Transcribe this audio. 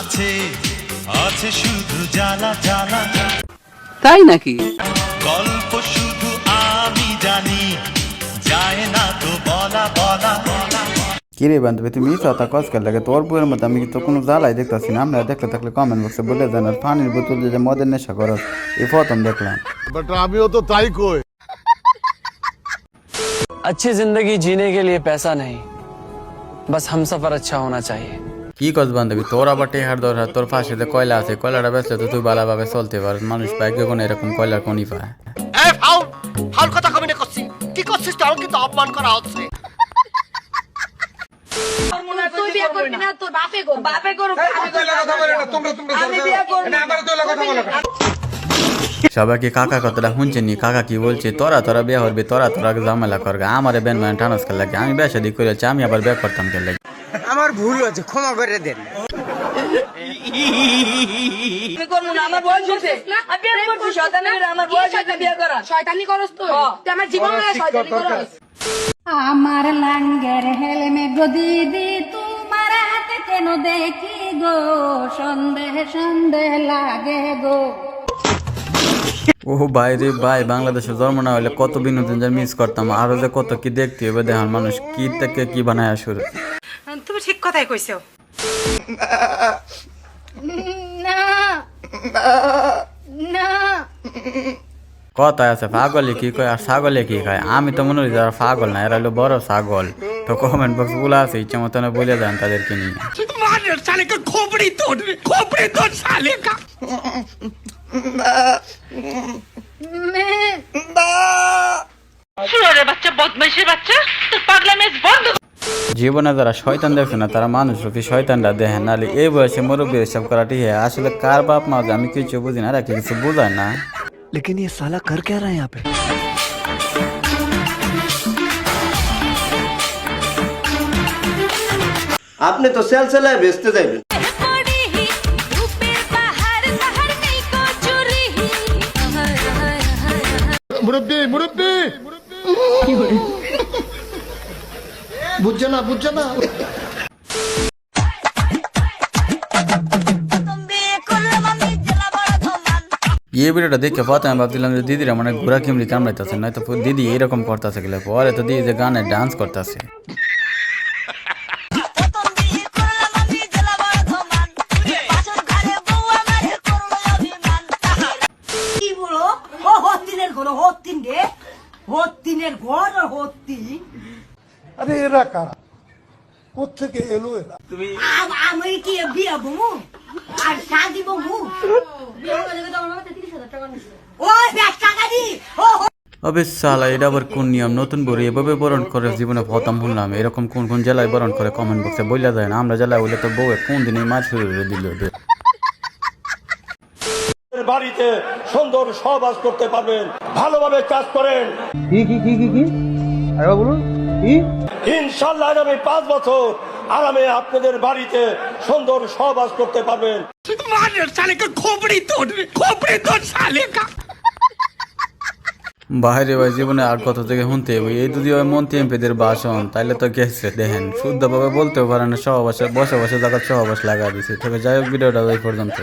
আছে আছে শুধু জ্বালা জ্বালা তাই নাকি গল্প শুধু আমি জানি যায় না তো বলা বলা কিরে বান্ধবী তুমি কথা কস করে লাগে তোর বইয়ের মধ্যে আমি তো কোনো জ্বালাই দেখতেছি না আমরা দেখলে থাকলে কমেন্ট বক্সে বলে দেন আর পানির বোতল যে মদের নেশা করো এই প্রথম দেখলাম বাট আমিও তো তাই কই अच्छी जिंदगी जीने के लिए पैसा नहीं बस हम सफर अच्छा होना चाहिए কি কস বান্ধবী তোর আবার টেহার দরকার তোর পাশে যে কয়লা আছে কয়লাটা বেচলে তো তুই ভালোভাবে চলতে পারিস মানুষ ভাগ্য কোনো এরকম কয়লার কোনই পায়। এই ফাউল ফাউল কথা না করছি। কি করছিস তোর কিন্তু অপমান করা হচ্ছে। তুই বিয়ে করবি না তোর বাপে করবে। বাপে করবে আমি বিয়ে করব সবাই কি কাকা কথাটা শুনছেন নি? কাকা কি বলছে? তোরা তোরা বিয়ে করবি তোরা তোরা ঝামেলা করবে আমারে বেন মানে টানস খেলে লাগে আমি বেশা দিক করেছি আমি আবার বিয়ে করতাম লাগে আমার ভুল হয়েছে ক্ষমা করে দেন। আমার বয়স হয়েছে? আমি বিয়ে করব শয়তানি? করে আমার বয়স হয়েছে বিয়ে করা শয়তানি করস তুই? তুই আমার জীবন শয়তানি করস। আমার লাঙ্গের হেলমে গো দিদি তোমার হাতে কেন দেখি গো? সন্দেহ সন্দেহ লাগে গো। ও ভাই রে ভাই বাংলাদেশে জন্ম না হলে কত বিনোদন যে মিস করতাম আরও যে কত কি দেখতে হবে দেখান মানুষ কি থেকে কি বানায় শুরু তুমি ঠিক কথাই কইছো। না। না। কথা আছে পাগলে কি কয় আর ছাগলে কি খায় আমি তো মনে করি যারা পাগল না এরা হলো বড় ছাগল। তো কমেন্ট বক্সগুলো আছে ইচ্ছা মতন বলে দেন তাদেরকে নিয়ে। জীবনে যারা শয়তান দেখে না তারা মানুষ রূপী শয়তানরা দেখে না। এই বয়সে মুরব্বী এসব করাটি হ্যাঁ। আসলে কার বাপ মা আমি কিছু বুঝি না রাখি কিছু বোঝায় না। লেকিন ইয়ে সালা কর কে রা হ্যাঁ পে? আপনি তো সেল সেলায় বেচতে যাবেন মুরব্বী! মুরব্বী বুঝছে না বুঝছে না? এই ভিডিওটা দেখে পথে আমি ভাবছিলাম যে দিদিরা মানে ঘোরা কিমড়ি কামড়াইতেছে নয়তো দিদি এরকম করতেছে গেলে পরে তো দিদি যে গানে ডান্স করতেছে। কি হত্তিনের ঘর হত্তিন রে হত্তিনের ঘর আর হত্তি আরে এরা কারা? কোথেকে এলো এরা? আম- আমি কি বিয়ে বমু? আর শাদি বমু? ওই ব্যাগ টাকা দি। ও অবে সালা এটা আবার কোন নিয়ম? নতুন বড়ি এভাবে বরণ করে জীবনে প্রথম শুনলাম এরকম কোন কোন জেলায় বরণ করে কমেন্ট বক্সে বইলা যায় না। আমরা জেলায় হইলে তো বউয়ে কোন দিন মাছ দিল বাড়িতে সুন্দর সহবাস করতে পারবেন ভালোভাবে কাজ করেন। কি কি কি কি কি? আরে বলুন। ইনশাল্লাহ আগামী পাঁচ বছর আরামে আপনাদের বাড়িতে সুন্দর সহবাস করতে পারবেন। বাইরে ভাই জীবনে আর কত থেকে শুনতে হবে এই যদি ওই মন্ত্রী এমপিদের ভাষণ তাইলে তো গেছে দেখেন। শুদ্ধভাবে বলতেও পারে না সহবাসে বসে বসে জায়গা সহবাস লাগা দিছে। তবে যাই হোক ভিডিওটা ওই পর্যন্ত